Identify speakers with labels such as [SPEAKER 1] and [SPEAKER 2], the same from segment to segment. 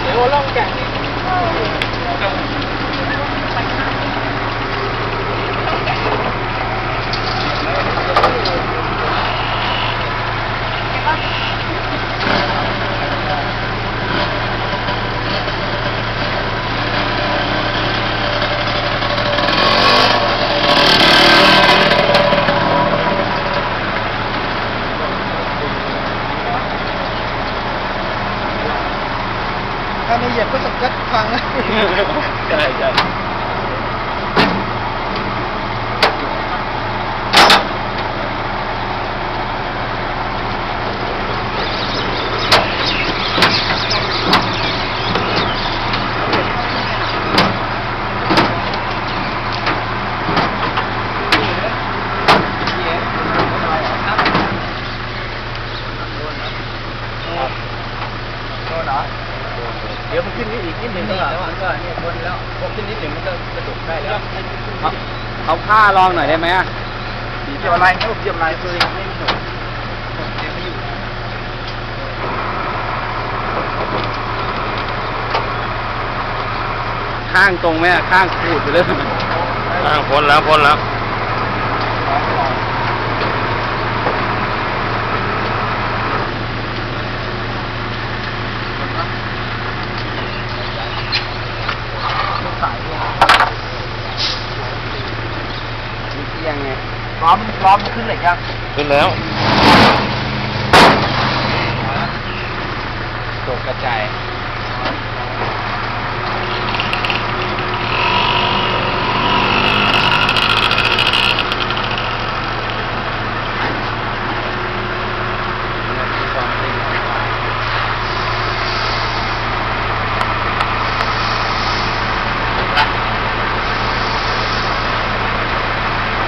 [SPEAKER 1] เดี๋ยวล่อ
[SPEAKER 2] ถ้าไม่เหยียบก็สกัดฟังนะ
[SPEAKER 1] ใช่ใช่
[SPEAKER 2] โดนเหรอ
[SPEAKER 1] เดี๋ยวมันขึ้ นนี่อีกนิดหนึ่งแล้วมันก็เนี่ยพ้นแล้วพอขึ้นนิดหนึ่งมันก็กระดกได้แล้ว
[SPEAKER 3] เอาเอาผ้าลองหน่อยได้ไหมอะ
[SPEAKER 2] เกี่ยวอะไรให้ผมเกี่ยวอะไรคือยังไม่หนู
[SPEAKER 3] ข้างตรงไหมอะข้างขูดไปเลย
[SPEAKER 1] อ่าพ้นแล้วพ้นแล้ว
[SPEAKER 2] สายเนี่ย
[SPEAKER 3] เอียงไง
[SPEAKER 2] ล้อมล้อมขึ้นเหล็กยัง
[SPEAKER 1] ขึ้นแล้ว
[SPEAKER 3] ตกกระจาย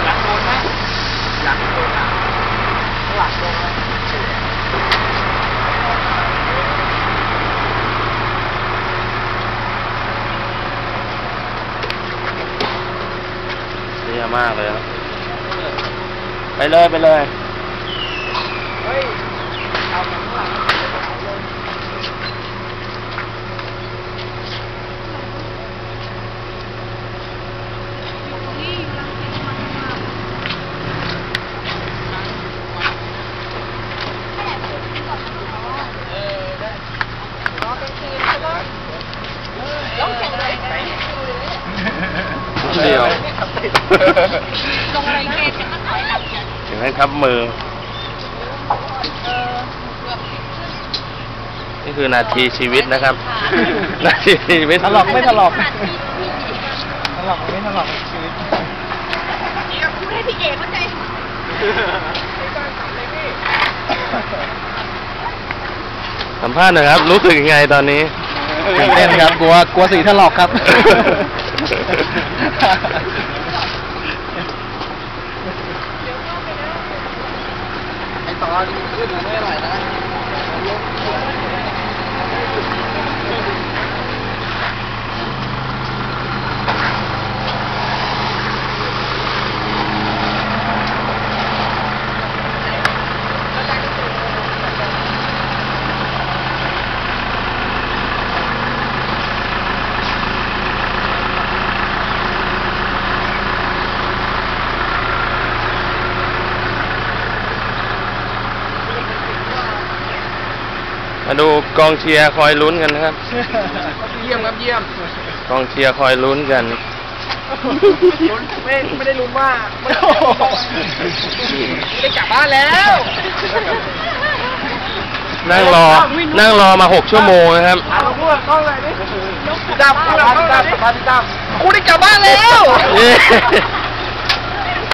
[SPEAKER 2] หลังโดนไหมหลังโดนอะ หลังโดนไหม
[SPEAKER 1] เสียมากเลยครับไปเลยไปเลย
[SPEAKER 2] เฮ้ยเอาข้างหลังเอาเลย
[SPEAKER 1] เดียว
[SPEAKER 4] ลงอะไรเกณฑ์กันมาถอยหลังกัน
[SPEAKER 1] ถึงนั้นครับมือ นี่คือนาทีชีวิตนะครับ นาทีชีวิต
[SPEAKER 2] ถลอกไม่ถลอก
[SPEAKER 4] ขาดที่พี่
[SPEAKER 2] ถลอกไม่ถลอกชีวิต
[SPEAKER 4] นี่ก็พูดให้พี่เอกเข้าใจ
[SPEAKER 1] สัมภาษณ์หน่อยครับ รู้สึกยังไงตอนนี้
[SPEAKER 3] ตื่นเต้นครับ กลัว กลัวสีถลอกครับ
[SPEAKER 2] ไอ้ตอนขึ้นมาไม่ไหวนะ
[SPEAKER 1] มาดูกองเชียร์คอยลุ้นกันนะครับ
[SPEAKER 2] เยี่ยมครับเยี่ยม
[SPEAKER 1] กองเชียร์คอยลุ้นกัน
[SPEAKER 2] ลุ้นไม่ไม่ได้ลุ้นว่าไม่ได้กลับบ้านแล้ว
[SPEAKER 1] นั่งรอ นั่งรอมาหกชั่วโมงนะครับ
[SPEAKER 2] อะเราพูดกับกล้องเลยดิพี่ตั้มพูดกับกล้องเลยดิพี่ตั้มกูได้กลับบ้านแล้ว
[SPEAKER 1] เย้